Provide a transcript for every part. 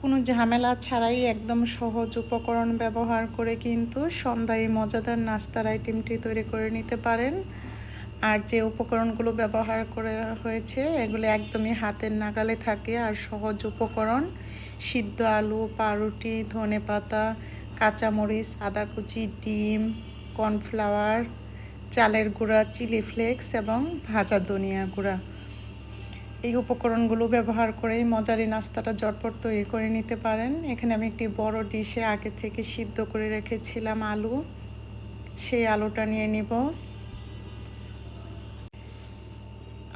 কোনো ঝামেলা ছাড়াই একদম সহজ উপকরণ ব্যবহার করে কিন্তু সন্ধ্যায় মজাদার নাস্তার আইটেমটি তৈরি করে নিতে পারেন। আর যে উপকরণগুলো ব্যবহার করা হয়েছে, এগুলো একদমই হাতের নাগালে থাকে। আর সহজ উপকরণ, সিদ্ধ আলু, পাউরুটি, ধনে পাতা, কাঁচামরিচ, আদা কুচি, ডিম, কর্নফ্লাওয়ার, চালের গুঁড়া, চিলি ফ্লেক্স এবং ভাজা ধনিয়া গুঁড়া। এই উপকরণগুলো ব্যবহার করেই মজারি নাস্তাটা জটপট তৈরি করে নিতে পারেন। এখানে আমি একটি বড় ডিশে আগে থেকে সিদ্ধ করে রেখেছিলাম আলু। সেই আলুটা নিয়ে নিব।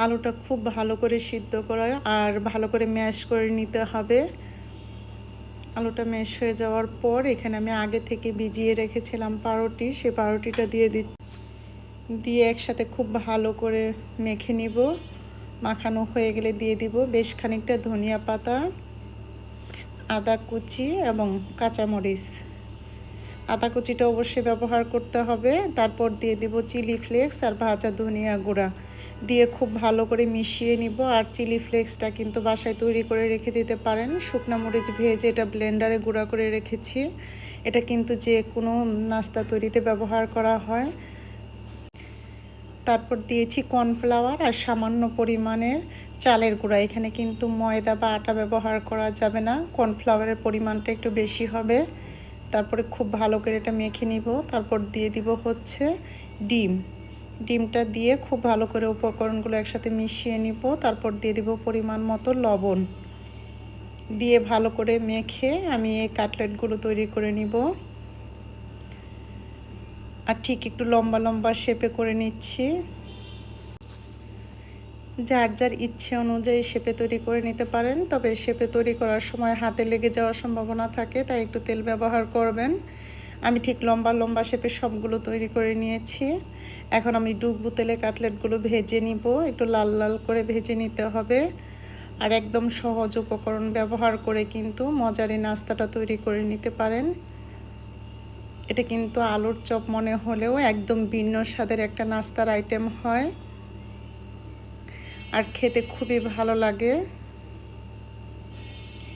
আলুটা খুব ভালো করে সিদ্ধ করে আর ভালো করে ম্যাশ করে নিতে হবে। আলুটা ম্যাশ হয়ে যাওয়ার পর এখানে আমি আগে থেকে ভিজিয়ে রেখেছিলাম পাউরুটি। সেই পাউরুটিটা দিয়ে দি দিয়ে একসাথে খুব ভালো করে মেখে নিব। মাখানো হয়ে গেলে দিয়ে দিব বেশ খানিকটা ধনিয়া পাতা, আদা কুচি এবং কাঁচামরিচ। আদা কুচিটা অবশ্যই ব্যবহার করতে হবে। তারপর দিয়ে দিব চিলি ফ্লেক্স আর ভাজা ধনিয়া গুঁড়া। দিয়ে খুব ভালো করে মিশিয়ে নিব আর চিলি ফ্লেক্সটা কিন্তু বাসায় তৈরি করে রেখে দিতে পারেন। শুকনা মরিচ ভেজে এটা ব্লেন্ডারে গুঁড়া করে রেখেছি। এটা কিন্তু যে কোনো নাস্তা তৈরিতে ব্যবহার করা হয়। তারপর দিয়েছি কর্নফ্লাওয়ার আর সামান্য পরিমাণের চালের গুঁড়া। এখানে কিন্তু ময়দা বা আটা ব্যবহার করা যাবে না। কর্নফ্লাওয়ারের পরিমাণটা একটু বেশি হবে। তারপরে খুব ভালো করে এটা মেখে নিব। তারপর দিয়ে দিব হচ্ছে ডিম। ডিমটা দিয়ে খুব ভালো করে উপকরণগুলো একসাথে মিশিয়ে নিব। তারপর দিয়ে দিব পরিমাণ মতো লবণ। দিয়ে ভালো করে মেখে আমি এই কাটলেটগুলো তৈরি করে নিব। আর ঠিক একটু লম্বা লম্বা শেপে করে নিচ্ছি। যার যার ইচ্ছে অনুযায়ী শেপে তৈরি করে নিতে পারেন, তবে শেপে তৈরি করার সময় হাতে লেগে যাওয়ার সম্ভাবনা থাকে, তাই একটু তেল ব্যবহার করবেন। আমি ঠিক লম্বা লম্বা শেপে সবগুলো তৈরি করে নিয়েছি। এখন আমি ডুববু তেলে কাটলেটগুলো ভেজে নিব, একটু লাল লাল করে ভেজে নিতে হবে। আর একদম সহজ উপকরণ ব্যবহার করে কিন্তু মজারি নাস্তাটা তৈরি করে নিতে পারেন। এটা কিন্তু আলুর চপ মনে হলেও একদম ভিন্ন স্বাদের একটা নাস্তার আইটেম হয়। আর খেতে খুবই ভালো লাগে।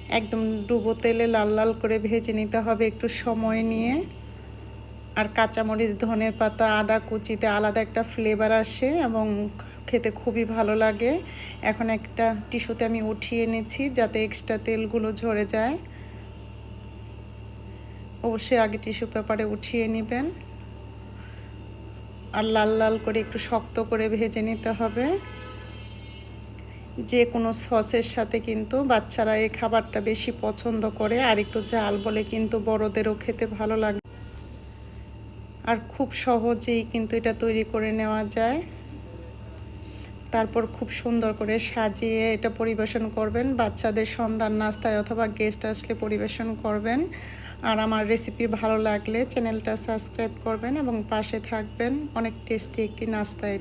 একদম ডুবো তেলে লাল লাল করে ভেজে নিতে হবে একটু সময় নিয়ে। আর কাঁচামরিচ, ধনে পাতা, আদা কুচিতে আলাদা একটা ফ্লেভার আসে এবং খেতে খুবই ভালো লাগে। এখন একটা টিস্যুতে আমি উঠিয়ে নিচ্ছি যাতে এক্সট্রা তেলগুলো ঝরে যায়। অবশ্যই আগে টিস্যু পেপারে উঠিয়ে নেবেন। আর লাল লাল করে একটু শক্ত করে ভেজে নিতে হবে। যে কোনো সসের সাথে কিন্তু বাচ্চারা এই খাবারটা বেশি পছন্দ করে, আর একটু জাল বলে কিন্তু বড়দেরও খেতে ভালো লাগে। আর খুব সহজেই কিন্তু এটা তৈরি করে নেওয়া যায়। তারপর খুব সুন্দর করে সাজিয়ে এটা পরিবেশন করবেন। বাচ্চাদের সন্ধ্যার নাস্তায় অথবা গেস্ট আসলে পরিবেশন করবেন। আর আমার রেসিপি ভালো লাগলে চ্যানেলটা সাবস্ক্রাইব করবেন এবং পাশে থাকবেন। অনেক টেস্টি একটি নাস্তা